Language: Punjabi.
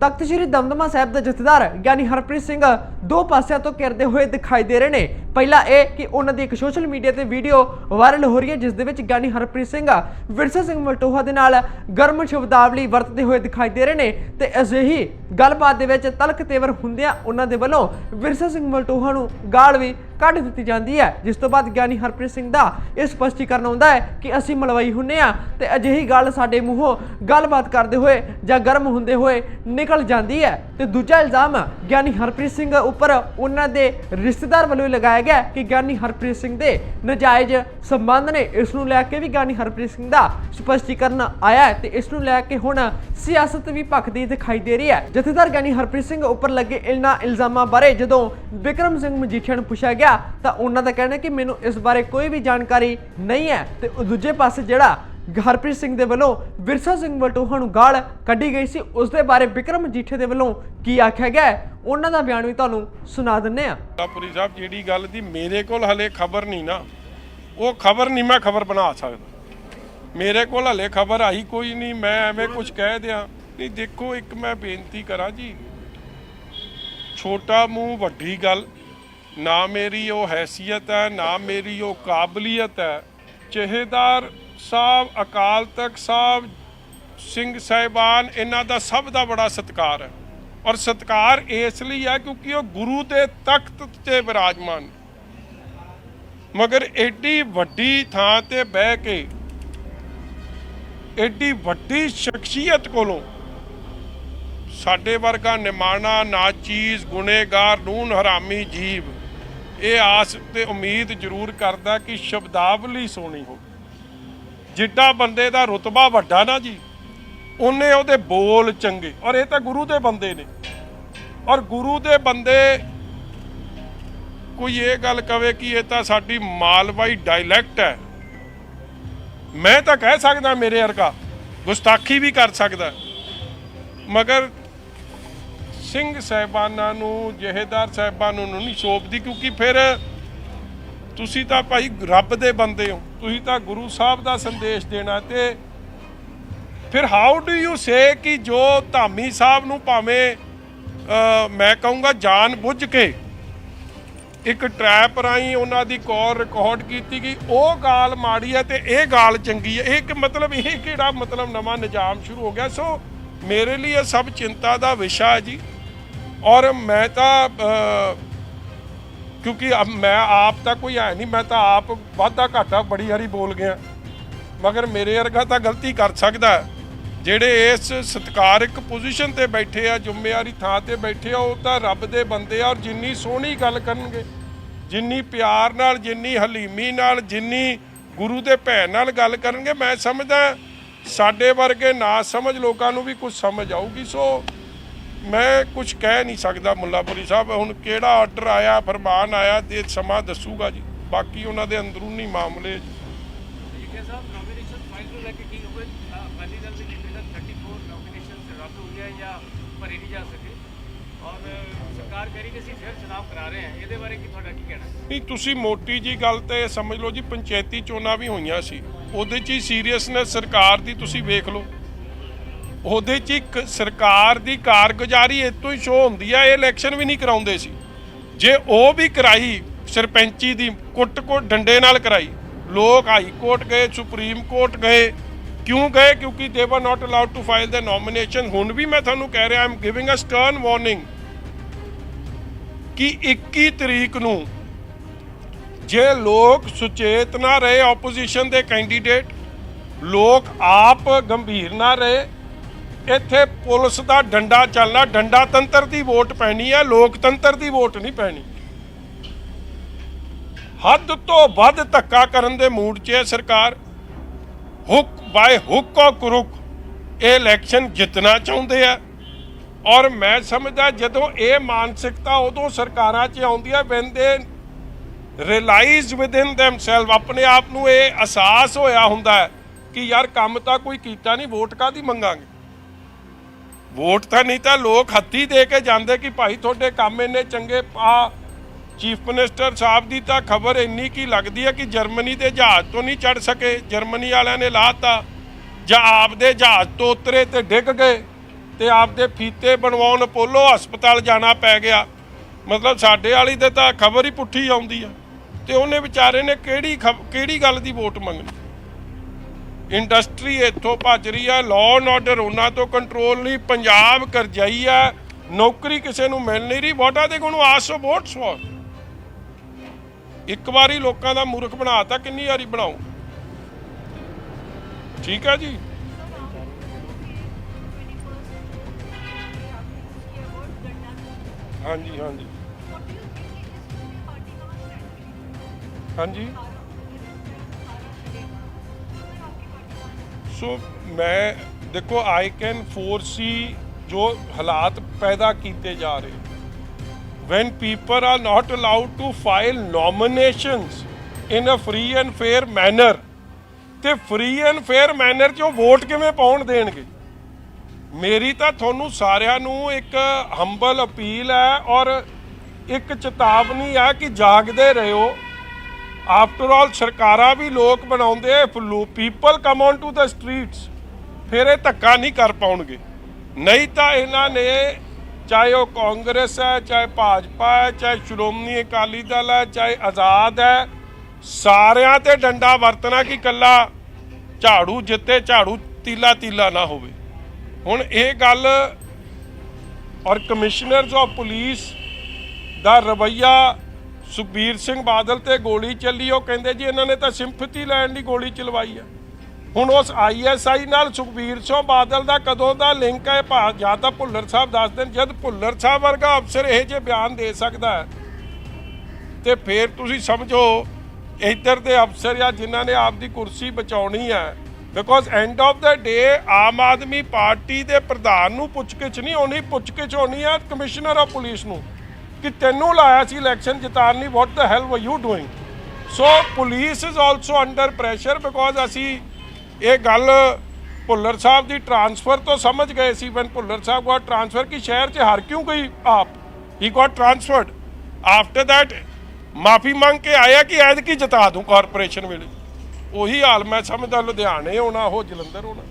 ਤਖਤ ਸ੍ਰੀ ਦਮਦਮਾ ਸਾਹਿਬ ਦੇ ਜਥੇਦਾਰ ਗਿਆਨੀ ਹਰਪ੍ਰੀਤ ਸਿੰਘ, ਦੋ ਪਾਸਿਆਂ ਤੋਂ ਘਿਰਦੇ ਹੋਏ ਦਿਖਾਈ ਦੇ ਰਹੇ ਨੇ। ਪਹਿਲਾ ਇਹ ਕਿ ਉਹਨਾਂ ਦੀ ਇੱਕ ਸੋਸ਼ਲ ਮੀਡੀਆ ਤੇ ਵੀਡੀਓ ਵਾਇਰਲ ਹੋ ਰਹੀ ਹੈ, ਜਿਸ ਦੇ ਵਿੱਚ ਗਿਆਨੀ ਹਰਪ੍ਰੀਤ ਸਿੰਘ, ਵਿਰਸਾ ਸਿੰਘ ਮਲਟੋਹਾ ਦੇ ਨਾਲ ਗਰਮ ਸ਼ਬਦਾਵਲੀ ਵਰਤਦੇ ਹੋਏ ਦਿਖਾਈ ਦੇ ਰਹੇ ਨੇ। ਤੇ ਅਜਿਹੀ ਗੱਲਬਾਤ ਦੇ ਵਿੱਚ ਤਲਕ ਤੇਵਰ ਹੁੰਦਿਆਂ ਉਹਨਾਂ ਦੇ ਵੱਲੋਂ ਵਿਰਸਾ ਸਿੰਘ ਮਲਟੋਹਾ ਨੂੰ ਗਾਲ ਵੀ ਕੱਢ ਦਿੱਤੀ ਜਾਂਦੀ ਹੈ, ਜਿਸ ਤੋਂ ਬਾਅਦ ਗਿਆਨੀ ਹਰਪ੍ਰੀਤ ਸਿੰਘ ਦਾ ਇਹ ਸਪਸ਼ਟੀਕਰਨ ਆਉਂਦਾ ਹੈ ਕਿ ਅਸੀਂ ਮਲਵਈ ਹੁੰਨੇ ਆ ਤੇ ਅਜਿਹੀ ਗੱਲ ਸਾਡੇ ਮੂੰਹੋਂ ਗੱਲਬਾਤ ਕਰਦੇ ਹੋਏ ਜਾਂ ਗਰਮ ਹੁੰਦੇ ਹੋਏ ਨਿਕਲ ਜਾਂਦੀ ਹੈ। ਤੇ ਦੂਜਾ ਇਲਜ਼ਾਮ ਗਿਆਨੀ ਹਰਪ੍ਰੀਤ ਸਿੰਘ ਉੱਪਰ ਉਹਨਾਂ ਦੇ ਰਿਸ਼ਤੇਦਾਰ ਵੱਲੋਂ ਲਗਾਇਆ ਗਿਆ ਕਿ ਗਿਆਨੀ ਹਰਪ੍ਰੀਤ ਸਿੰਘ ਦੇ ਨਜਾਇਜ਼ ਸੰਬੰਧ ਨੇ ਇਸ ਨੂੰ ਲੈ ਕੇ ਵੀ ਗਿਆਨੀ ਹਰਪ੍ਰੀਤ ਸਿੰਘ ਦਾ ਸਪਸ਼ਟੀਕਰਨ ਆਇਆ ਤੇ ਇਸ ਨੂੰ ਲੈ ਕੇ ਹੁਣ ਸਿਆਸਤ ਵੀ ਭਖਦੀ ਦਿਖਾਈ ਦੇ ਰਹੀ ਹੈ। ਜਥੇਦਾਰ ਗਿਆਨੀ ਹਰਪ੍ਰੀਤ ਸਿੰਘ ਉੱਪਰ ਲੱਗੇ ਇਹਨਾਂ ਇਲਜ਼ਾਮਾਂ ਬਾਰੇ ਜਦੋਂ ਵਿਕਰਮ ਸਿੰਘ ਮਜੀਠੀਆ ਨੂੰ ਪੁੱਛਿਆ ਗਿਆ ਤਾਂ ਉਹਨਾਂ ਦਾ ਕਹਿਣਾ ਕਿ ਮੈਨੂੰ ਇਸ ਬਾਰੇ ਕੋਈ ਵੀ ਜਾਣਕਾਰੀ ਨਹੀਂ ਹੈ ਤੇ ਦੂਜੇ ਪਾਸੇ ਜਿਹੜਾ ਹਰਪ੍ਰੀਤ ਸਿੰਘ ਦੇ ਵੱਲੋਂ ਵਿਰਸਾ ਸਿੰਘ ਵਲਟੋਹਾ ਨੂੰ ਗਾਲ ਕੱਢੀ ਗਈ ਸੀ। ਉਸ ਦੇ ਬਾਰੇ ਵਿਕਰਮ ਮਜੀਠੇ ਦੇ ਵੱਲੋਂ ਕੀ ਆਖਿਆ ਗਿਆ ਉਹਨਾਂ ਦਾ ਬਿਆਨ ਵੀ ਤੁਹਾਨੂੰ ਸੁਣਾ ਦਿੰਨੇ ਆ ਪੁਰੀ ਸਾਹਿਬ, ਜਿਹੜੀ ਗੱਲ ਦੀ ਮੇਰੇ ਕੋਲ ਹਲੇ ਖਬਰ ਨਹੀਂ ਨਾ, ਉਹ ਖਬਰ ਨਹੀਂ ਮੈਂ ਖਬਰ ਬਣਾ ਸਕਦਾ। ਮੇਰੇ ਕੋਲ ਹਲੇ ਖਬਰ ਆਈ ਕੋਈ ਨਹੀਂ, ਮੈਂ ਐਵੇਂ ਕੁਝ ਕਹਿ ਦਿਆਂ। ਨਹੀਂ, ਦੇਖੋ, ਇੱਕ ਮੈਂ ਬੇਨਤੀ ਕਰਾਂ ਜੀ। ਛੋਟਾ ਮੂੰਹ, ਵੱਡੀ ਗੱਲ, ਨਾ ਮੇਰੀ ਉਹ ਹੈਸੀਅਤ ਹੈ, ਨਾ ਮੇਰੀ ਉਹ ਕਾਬਲੀਅਤ ਹੈ। ਚਿਹੇਦਾਰ ਸਾਹਿਬ ਅਕਾਲ ਤਖਤ ਸਾਹਿਬ, ਸਿੰਘ ਸਾਹਿਬਾਨ, ਇਹਨਾਂ ਦਾ ਸਭ ਦਾ ਬੜਾ ਸਤਿਕਾਰ ਹੈ। ਔਰ ਸਤਿਕਾਰ ਇਸ ਲਈ ਹੈ ਕਿਉਂਕਿ ਉਹ ਗੁਰੂ ਦੇ ਤਖਤ ਤੇ ਵਿਰਾਜਮਾਨ ਮਗਰ ਐਡੀ ਵੱਡੀ ਥਾਂ ਤੇ ਬਹਿ ਕੇ ਐਡੀ ਵੱਡੀ ਸ਼ਖਸੀਅਤ ਕੋਲੋਂ ਸਾਡੇ ਵਰਗਾ ਨਿਮਾਣਾ, ਨਾਚੀਜ਼, ਗੁਨੇਗਾਰ ਨੂਨ ਹਰਾਮੀ ਜੀਵ, ਇਹ ਆਸ ਤੇ ਉਮੀਦ ਜ਼ਰੂਰ ਕਰਦਾ ਕਿ ਸ਼ਬਦਾਵਲੀ ਸੋਣੀ ਹੋਵੇ। ਜਿੱਡਾ ਬੰਦੇ ਦਾ ਰੁਤਬਾ ਵੱਡਾ ਨਾ ਜੀ, ਉਹਨੇ ਉਹਦੇ ਬੋਲ ਚੰਗੇ। ਔਰ ਇਹ ਤਾਂ ਗੁਰੂ ਦੇ ਬੰਦੇ ਨੇ। ਔਰ ਗੁਰੂ ਦੇ ਬੰਦੇ, ਕੋਈ ਇਹ ਗੱਲ ਕਵੇ ਕਿ ਇਹ ਤਾਂ ਸਾਡੀ ਮਾਲਵਾਈ ਡਾਇਲੈਕਟ ਹੈ। ਮੈਂ ਤਾਂ ਕਹਿ ਸਕਦਾ ਮੇਰੇ ਵਰਗਾ, ਗੁਸਤਾਖੀ ਵੀ ਕਰ ਸਕਦਾ। ਮਗਰ ਸਿੰਘ ਸਾਹਿਬਾਨਾਂ ਨੂੰ, ਜਹੇਦਾਰ ਸਾਹਿਬਾਨਾਂ ਨੂੰ ਨਹੀਂ ਸੋਪਦੀ ਕਿਉਂਕਿ ਫਿਰ ਤੁਸੀਂ ਤਾਂ ਭਾਈ ਰੱਬ ਦੇ ਬੰਦੇ ਹੋ। ਤੁਸੀਂ ਤਾਂ ਗੁਰੂ ਸਾਹਿਬ ਦਾ ਸੰਦੇਸ਼ ਦੇਣਾ ਤੇ ਫਿਰ ਹਾਊ ਡੂ ਯੂ ਸੇ ਕਿ ਜੋ ਧਾਮੀ ਸਾਹਿਬ ਨੂੰ ਭਾਵੇਂ ਮੈਂ ਕਹੂੰਗਾ ਜਾਣ ਬੁੱਝ ਕੇ ਇੱਕ ਟਰੈਪ ਰਾਹੀਂ ਉਹਨਾਂ ਦੀ ਕਾਲ ਰਿਕਾਰਡ ਕੀਤੀ ਗਈ, ਉਹ ਗਾਲ ਮਾੜੀ ਹੈ ਤੇ ਇਹ ਗਾਲ ਚੰਗੀ ਹੈ। ਇਹ ਕਿ ਮਤਲਬ ਇਹ ਕਿਹੜਾ ਮਤਲਬ ਨਵਾਂ ਨਿਜ਼ਾਮ ਸ਼ੁਰੂ ਹੋ ਗਿਆ? ਸੋ ਮੇਰੇ ਲਈ ਇਹ ਸਭ ਚਿੰਤਾ ਦਾ ਵਿਸ਼ਾ ਹੈ ਜੀ। ਔਰ ਮੈਂ ਤਾਂ ਕਿਉਂਕਿ ਅਬ ਮੈਂ ਆਪ ਤਾਂ ਕੋਈ ਹੈ ਨਹੀਂ, ਮੈਂ ਤਾਂ ਆਪ ਵਾਧਾ ਘਾਟਾ ਬੜੀ ਹਰੀ ਬੋਲ ਗਿਆ। ਮਗਰ ਮੇਰੇ ਵਰਗਾ ਤਾਂ ਗਲਤੀ ਕਰ ਸਕਦਾ ਜਿਹੜੇ ਇਸ ਸਤਿਕਾਰਕ ਪੋਜੀਸ਼ਨ ਤੇ ਬੈਠੇ ਆ, ਜ਼ਿੰਮੇਵਾਰੀ ਥਾਂ ਤੇ ਬੈਠੇ ਆ, ਉਹ ਤਾਂ ਰੱਬ ਦੇ ਬੰਦੇ ਆ ਔਰ ਜਿੰਨੀ ਸੋਹਣੀ ਗੱਲ ਕਰਨਗੇ, ਜਿੰਨੀ ਪਿਆਰ ਨਾਲ, ਜਿੰਨੀ ਹਲੀਮੀ ਨਾਲ, ਜਿੰਨੀ ਗੁਰੂ ਦੇ ਭੈਣ ਨਾਲ ਗੱਲ ਕਰਨਗੇ, ਮੈਂ ਸਮਝਦਾ ਸਾਡੇ ਵਰਗੇ ਨਾ ਸਮਝ ਲੋਕਾਂ ਨੂੰ ਵੀ ਕੁਝ ਸਮਝ ਆਊਗੀ, ਸੋ ਮੈਂ ਕੁਝ ਕਹਿ ਨਹੀਂ ਸਕਦਾ ਮੁੱਲਾਪੁਰੀ ਸਾਹਿਬ ਹੁਣ ਕਿਹੜਾ ਆਰਡਰ ਆਇਆ ਫਰਮਾਨ ਆਇਆ ਤੇ ਸਮਾਂ ਦੱਸੂਗਾ ਜੀ। ਬਾਕੀ ਉਹਨਾਂ ਦੇ ਅੰਦਰੂਨੀ ਮਾਮਲੇ ਜੀ। ਠੀਕ ਹੈ ਸਾਹਿਬ ਨੋਮੀਨੇਸ਼ਨ ਫਾਈਲ ਨੂੰ ਲੈ ਕੇ ਕੀ ਹੋਵੇ ਅਕਾਲੀ ਦਲ ਦੇ ਨਿਕਲਣ 34 ਨੋਮੀਨੇਸ਼ਨ ਰੱਦ ਹੋ ਗਿਆ ਜਾਂ ਭਰੀ ਨਹੀਂ ਜਾ ਸਕੇ। ਔਰ ਸਰਕਾਰ ਕਹਿ ਰਹੀ ਕਿ ਅਸੀਂ ਫਿਰ ਚੁਣਾਵ ਕਰਾ ਰਹੇ ਹਾਂ। ਇਹਦੇ ਬਾਰੇ ਕੀ ਤੁਹਾਡਾ ਕੀ ਕਹਿਣਾ? ਹੈ ਨਹੀਂ ਤੁਸੀਂ ਮੋਟੀ ਜੀ ਗੱਲ ਤੇ ਸਮਝ ਲਓ ਜੀ ਪੰਚਾਇਤੀ ਚੋਣਾਂ ਵੀ ਹੋਈਆਂ ਸੀ। ਉਹਦੇ 'ਚ ਹੀ ਸੀਰੀਅਸਨੈਸ ਸਰਕਾਰ ਦੀ ਤੁਸੀਂ ਵੇਖ ਲਓ। ਉਹਦੇ 'ਚ ਇੱਕ ਸਰਕਾਰ ਦੀ ਕਾਰਗੁਜ਼ਾਰੀ ਇਤੋਂ ਹੀ ਸ਼ੋ ਹੁੰਦੀ ਆ, ਇਹ ਇਲੈਕਸ਼ਨ ਵੀ ਨਹੀਂ ਕਰਾਉਂਦੇ ਸੀ। ਜੇ ਉਹ ਵੀ ਕਰਾਈ, ਸਰਪੰਚੀ ਦੀ ਕੁੱਟ ਕੁੱਟ ਡੰਡੇ ਨਾਲ ਕਰਾਈ, ਲੋਕ ਹਾਈ ਕੋਰਟ ਗਏ, ਸੁਪਰੀਮ ਕੋਰਟ ਗਏ, ਕਿਉਂ ਗਏ? ਕਿਉਂਕਿ they were not allowed to file the nomination ਹੁਣ ਵੀ ਮੈਂ ਤੁਹਾਨੂੰ ਕਹਿ ਰਿਹਾ am giving a stern warning ਕਿ 21 ਤਰੀਕ ਨੂੰ ਜੇ ਲੋਕ ਸੁਚੇਤ ਨਾ ਰਹੇ ਆਪੋਜੀਸ਼ਨ ਦੇ ਕੈਂਡੀਡੇਟ ਲੋਕ ਆਪ ਗੰਭੀਰ ਨਾ ਰਹੇ ਇੱਥੇ ਪੁਲਿਸ ਦਾ ਡੰਡਾ ਚੱਲਣਾ ਡੰਡਾ ਤੰਤਰ ਦੀ ਵੋਟ ਪੈਣੀ ਹੈ, ਲੋਕਤੰਤਰ ਦੀ ਵੋਟ ਨਹੀਂ ਪੈਣੀ। ਹੱਦ ਤੋਂ ਵੱਧ ਧੱਕਾ ਕਰਨ ਦੇ ਮੂਡ 'ਚ ਹੈ ਸਰਕਾਰ। ਹੁੱਕ ਬਾਏ ਹੁੱਕ ਔਰ ਕਰੁਕ, ਇਹ ਇਲੈਕਸ਼ਨ ਜਿੱਤਣਾ ਚਾਹੁੰਦੇ ਆ। ਔਰ ਮੈਂ ਸਮਝਦਾ ਜਦੋਂ ਇਹ ਮਾਨਸਿਕਤਾ ਉਦੋਂ ਸਰਕਾਰਾਂ 'ਚ ਆਉਂਦੀ ਹੈ, when they realise within themselves ਆਪਣੇ ਆਪ ਨੂੰ ਇਹ ਅਹਿਸਾਸ ਹੋਇਆ ਹੁੰਦਾ ਕਿ ਯਾਰ ਕੰਮ ਤਾਂ ਕੋਈ ਕੀਤਾ ਨਹੀਂ, ਵੋਟ ਕਾਦੀ ਮੰਗਾਂਗੇ? ਵੋਟ ਤਾਂ ਨਹੀਂ ਤਾਂ ਲੋਕ ਹੱਥੀ ਦੇ ਕੇ ਜਾਂਦੇ ਕਿ ਭਾਈ ਤੁਹਾਡੇ ਕੰਮ ਇੰਨੇ ਚੰਗੇ, ਆ ਚੀਫ ਮਿਨਿਸਟਰ ਸਾਹਿਬ ਦੀ ਤਾਂ ਖਬਰ ਇੰਨੀ ਕੀ ਲੱਗਦੀ ਹੈ ਕਿ ਜਰਮਨੀ ਦੇ ਜਹਾਜ਼ ਤੋਂ ਨਹੀਂ ਚੜ ਸਕੇ, ਜਰਮਨੀ ਵਾਲਿਆਂ ਨੇ ਲਾਤਾ, ਜਾਂ ਆਪਦੇ ਜਹਾਜ਼ ਤੋਂ ਉਤਰੇ ਤੇ ਡਿੱਗ ਗਏ ਤੇ ਆਪਦੇ ਫੀਤੇ ਬਣਵਾਉਣ ਅਪੋਲੋ ਹਸਪਤਾਲ ਜਾਣਾ ਪੈ ਗਿਆ। ਮਤਲਬ ਸਾਡੇ ਵਾਲੀ ਤੇ ਤਾਂ ਖਬਰ ਹੀ ਪੁੱਠੀ ਆਉਂਦੀ ਆ। ਤੇ ਉਹਨੇ ਵਿਚਾਰੇ ਨੇ ਕਿਹੜੀ ਖਬ- ਕਿਹੜੀ ਗੱਲ ਦੀ ਵੋਟ ਮੰਗਣੀ? ਇੰਡਸਟਰੀ ਇੱਥੋਂ ਭੱਜ ਰਹੀ ਹੈ ਲਾਅ ਐਂਡ ਆਰਡਰ ਉਹਨਾਂ ਤੋਂ ਕੰਟਰੋਲ ਨਹੀਂ, ਪੰਜਾਬ ਕਰਜਾਈ ਆ, ਨੌਕਰੀ ਕਿਸੇ ਨੂੰ ਮਿਲ ਨਹੀਂ ਰਹੀ, what are they going to ask for votes for ਇੱਕ ਵਾਰੀ ਲੋਕਾਂ ਦਾ ਮੂਰਖ ਬਣਾਤਾ, ਕਿੰਨੀ ਵਾਰੀ ਬਣਾਉ? ਠੀਕ ਹੈ ਜੀ? ਹਾਂਜੀ ਹਾਂਜੀ। ਹਾਂਜੀ। ਸੋ ਮੈਂ ਦੇਖੋ ਆਈ ਕੈਨ ਫੋਰਸੀ ਜੋ ਹਾਲਾਤ ਪੈਦਾ ਕੀਤੇ ਜਾ ਰਹੇ when people are not allowed to file nominations in a free and fair manner ਤੇ free and fair manner 'ਚ ਉਹ ਵੋਟ ਕਿਵੇਂ ਪਾਉਣ ਦੇਣਗੇ ਮੇਰੀ ਤਾਂ ਤੁਹਾਨੂੰ ਸਾਰਿਆਂ ਨੂੰ ਇੱਕ ਹੰਬਲ ਅਪੀਲ ਹੈ ਔਰ ਇੱਕ ਚੇਤਾਵਨੀ ਹੈ ਕਿ ਜਾਗਦੇ ਰਹੋ ਆਫਟਰ ਆਲ ਸਰਕਾਰਾਂ ਵੀ ਲੋਕ ਬਣਾਉਂਦੇ people come on to the streets ਫਿਰ ਇਹ ਧੱਕਾ ਨਹੀਂ ਕਰ ਪਾਉਣਗੇ। ਨਹੀਂ ਤਾਂ ਇਹਨਾਂ ਨੇ ਚਾਹੇ ਉਹ ਕਾਂਗਰਸ ਹੈ, ਚਾਹੇ ਭਾਜਪਾ ਹੈ, ਚਾਹੇ ਸ਼੍ਰੋਮਣੀ ਅਕਾਲੀ ਦਲ ਹੈ, ਚਾਹੇ ਆਜ਼ਾਦ ਹੈ, ਸਾਰਿਆਂ ਤੇ ਡੰਡਾ ਵਰਤਣਾ ਕਿ ਕੱਲਾ ਝਾੜੂ ਜਿੱਤੇ, ਝਾੜੂ ਤੀਲਾ ਤੀਲਾ ਨਾ ਹੋਵੇ। ਹੁਣ ਇਹ ਗੱਲ ਔਰ ਕਮਿਸ਼ਨਰਸ ਆਫ ਪੁਲਿਸ ਦਾ ਰਵਈਆ ਸੁਖਬੀਰ ਸਿੰਘ ਬਾਦਲ ਤੇ ਗੋਲੀ ਚੱਲੀ, ਉਹ ਕਹਿੰਦੇ ਜੀ ਇਹਨਾਂ ਨੇ ਤਾਂ ਸਿੰਪਥੀ ਲੈਣ ਦੀ ਗੋਲੀ ਚਲਵਾਈ ਹੈ ਹੁਣ ਉਸ ਆਈਐਸਆਈ ਨਾਲ ਸੁਖਬੀਰ ਸਿੰਘ ਬਾਦਲ ਦਾ ਕਦੋਂ ਦਾ ਲਿੰਕ ਹੈ, ਭਾ ਜਾਂ ਤਾਂ ਭੁੱਲਰ ਸਾਹਿਬ ਦੱਸ ਦੇਣ, ਜਦ ਭੁੱਲਰ ਸਾਹਿਬ ਵਰਗਾ ਅਫਸਰ ਇਹ ਜੇ ਬਿਆਨ ਦੇ ਸਕਦਾ ਹੈ, ਤੇ ਫਿਰ ਤੁਸੀਂ ਸਮਝੋ, ਇੱਧਰ ਦੇ ਅਫਸਰ ਜਾਂ ਜਿਨ੍ਹਾਂ ਨੇ ਆਪਦੀ ਕੁਰਸੀ ਬਚਾਉਣੀ ਹੈ because end of the day Aam Aadmi Party ਦੇ ਪ੍ਰਧਾਨ ਨੂੰ ਪੁੱਛਗਿੱਛ ਨਹੀਂ ਹੋਣੀ, ਪੁੱਛਗਿੱਛ ਹੋਣੀ ਹੈ ਕਮਿਸ਼ਨਰ ਆਫ ਪੁਲਿਸ ਨੂੰ। ਕਿ ਤੈਨੂੰ ਲਾਇਆ ਸੀ ਇਲੈਕਸ਼ਨ ਜਿਤਾਉਣ ਲਈ what the hell were you doing so police is also under pressure because ਅਸੀਂ ਇਹ ਗੱਲ ਭੁੱਲਰ ਸਾਹਿਬ ਦੀ ਟਰਾਂਸਫਰ ਤੋਂ ਸਮਝ ਗਏ ਸੀ one Bhullar Sahib got transfer ਕਿ ਸ਼ਹਿਰ 'ਚ ਹਰ ਕਿਉਂ ਗਈ ਆਪ? ਹੀ ਗੋਟ ਟਰਾਂਸਫਰਡ ਆਫਟਰ ਦੈਟ ਮਾਫੀ ਮੰਗ ਕੇ ਆਇਆ ਕਿ ਐਦ ਕੀ ਜਿਤਾ ਦੂੰ ਕਾਰਪੋਰੇਸ਼ਨ ਵੇਲੇ। ਉਹੀ ਹਾਲ ਮੈਂ ਸਮਝਦਾ, ਲੁਧਿਆਣੇ ਹੋਣਾ, ਉਹ ਜਲੰਧਰ ਹੋਣਾ।